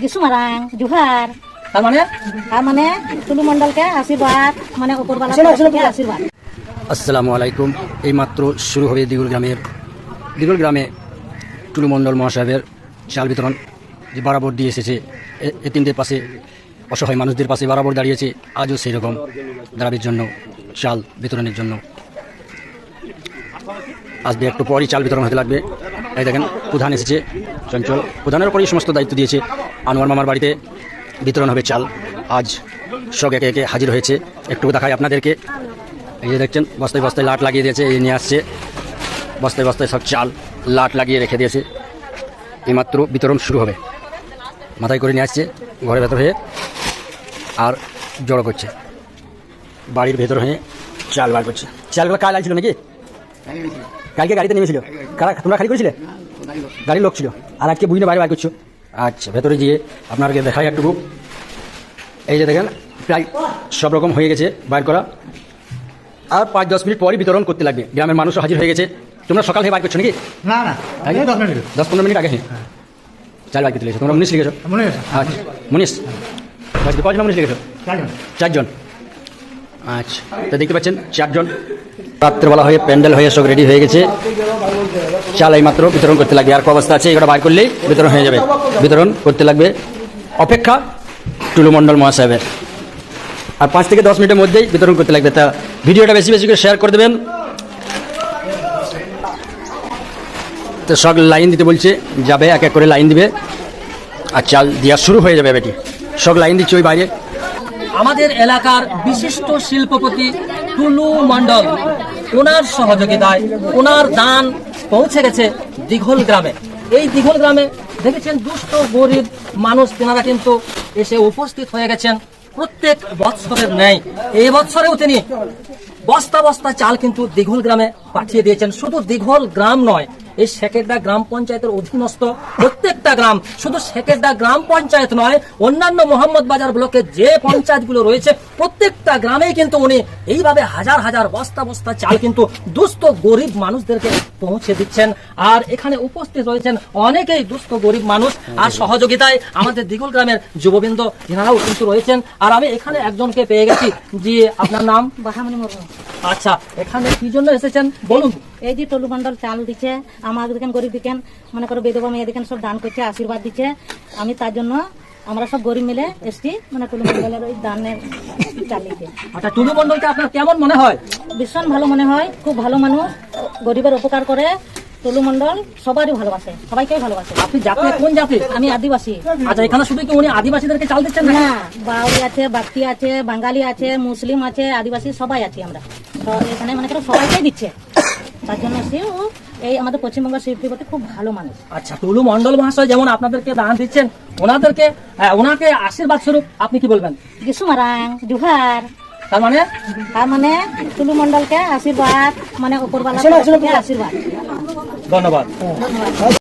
যিশু মারাং জুহার। তার মানে? তার মানে টুলু মন্ডলকে আশীর্বাদ মানে আশীর্বাদ। আসসালামু আলাইকুম। এইমাত্র শুরু হবে দিগুল গ্রামের দিগুল গ্রামে টুলু মণ্ডল মহাসাহেবের চাল বিতরণ। যে বরাবর দিয়ে এসেছে। এ- এতিমদের পাশে অসহায় মানুষদের পাশে বরাবর দাঁড়িয়েছে। আজও সেই রকম দাঁড়াবের জন্য চাল বিতরণের জন্য। আসবে একটু পরই চাল বিতরণ হতে লাগবে। এই দেখেন প্রধান এসেছে। চঞ্চল। প্রধানের উপরই সমস্ত দায়িত্ব দিয়েছে। আনোয়ার মামার বাড়িতে বিতরণ হবে চাল। আজ সব একে একে হাজির হয়েছে। একটু দেখাই আপনাদেরকে। এই যে দেখছেন, বস্তায় বস্তায় লাট লাগিয়ে দিয়েছে, এই নিয়ে আসছে। বস্তায় বস্তায় সব চাল লাট লাগিয়ে রেখে দিয়েছে। এইমাত্র বিতরণ শুরু হবে। মাথায় করে নিয়ে আসছে, ঘরের ভেতর হয়ে আর জড়ো করছে। বাড়ির ভেতর হয়ে চাল বার করছে। চালগুলো কাল লাগছিল নাকি? কালকে গাড়িতে নেমেছিল। কারা তোমরা খালি করেছিলে? গাড়ির লোক ছিল। আর আজকে বুঝলে বাইরে বার করছ। আচ্ছা ভেতরে গিয়ে আপনাকে দেখাই একটু এই যে দেখেন প্রায় সব রকম হয়ে গেছে বাইর করা। আর পাঁচ দশ মিনিট পরই বিতরণ করতে লাগবে। গ্রামের মানুষও হাজির হয়ে গেছে। তোমরা সকাল থেকে বাইর করছ নাকি? না না দশ পনেরো মিনিট আগে হ্যাঁ। চাল বাইর করতে তোমরা উনিশ লিখেছো? আচ্ছা মনীষ। আজকে কজন মনীষ লিখেছো? চারজন। চারজন। আচ্ছা তো দেখতে পাচ্ছেন চারজন। রাত্রেবেলা হয়ে প্যান্ডেল হয়ে সব রেডি হয়ে গেছে। চাল এই মাত্র, বিতরণ করতে লাগবে। আর অবস্থা আছে? এগুলো বার করলেই বিতরণ হয়ে যাবে। বিতরণ করতে লাগবে। অপেক্ষা টুলু মণ্ডল মহাসাহেবের। আর পাঁচ থেকে দশ মিনিটের মধ্যেই বিতরণ করতে লাগবে। তা ভিডিওটা বেশি বেশি করে শেয়ার করে দেবেন। তো সব লাইন দিতে বলছে, যাবে, এক এক করে লাইন দিবে। আর চাল দেওয়া শুরু হয়ে যাবে বেটি সব লাইন দিচ্ছে ওই বাইরে। আমাদের এলাকার বিশিষ্ট শিল্পপতি টুলু মণ্ডল, ওনার সহযোগিতায় ওনার দান পৌঁছে গেছে দিঘল গ্রামে। এই দিঘল গ্রামে দেখেছেন দুষ্ট, গরিব মানুষ, তেনারা কিন্তু এসে উপস্থিত হয়ে গেছেন প্রত্যেক বৎসরের ন্যায়। এই বৎসরেও তিনি বস্তা বস্তা চাল কিন্তু দিঘল গ্রামে পাঠিয়ে দিয়েছেন। শুধু দিঘল গ্রাম নয় এই সেকেরদা গ্রাম পঞ্চায়েতের অধীনস্থ প্রত্যেকটা গ্রাম। শুধু সেকেরদা গ্রাম পঞ্চায়েত নয়, অন্যান্য মোহাম্মদ বাজার ব্লকের যে পঞ্চায়েতগুলো রয়েছে, প্রত্যেকটা গ্রামেই কিন্তু উনি এইভাবে হাজার হাজার বস্তা বস্তা চাল কিন্তু দুস্থ গরিব মানুষদেরকে পৌঁছে দিচ্ছেন। আর এখানে উপস্থিত রয়েছেন অনেকেই দুস্থ গরিব মানুষ। আর সহযোগিতায় আমাদের দিগুল গ্রামের যুববৃন্দ, এনারাও কিন্তু রয়েছেন। আর আমি এখানে একজনকে পেয়ে গেছি। যে আপনার নাম? বাহামণি মুর্মু। আচ্ছা এখানে কি জন্য এসেছেন? বলুন। এই যে টলু মন্ডল চাল দিচ্ছে আমার দিকেন গরিব দিকেন মনে করো বিধবা মেয়ে দিকেন সব দান করছে আশীর্বাদ দিচ্ছে। আমি তার জন্য আমরা সব গরিব মিলে এসছি মানে টলু মন্ডলের ওই দানের চাল দিতে। আচ্ছা টুলু মন্ডলকে আপনার কেমন মনে হয়? ভীষণ ভালো মনে হয় খুব ভালো মানুষ গরিবের উপকার করে। টলু মন্ডল সবারই ভালোবাসে সবাইকেই ভালোবাসে। আপনি জাতি কোন জাতি? আমি আদিবাসী। আচ্ছা এখানে শুধু কি উনি আদিবাসীদেরকে চাল দিচ্ছেন না না বাউরি আছে বাগতি আছে বাঙালি আছে মুসলিম আছে আদিবাসী সবাই আছি আমরা। তো এখানে মনে করো সবাইকেই দিচ্ছে। তার জন্য এই আমাদের পশ্চিমবঙ্গ খুব ভালো মানুষ। আচ্ছা টুলু মন্ডল মহাশয় যেমন আপনাদেরকে দান দিচ্ছেন ওনাদেরকে আহ, ওনাকে আশীর্বাদ স্বরূপ আপনি কি বলবেন? যিশু মারাং জুহার। তার মানে? তার মানে টুলু মন্ডলকে আশীর্বাদ মানে উপরওয়ালা আশীর্বাদ। ধন্যবাদ।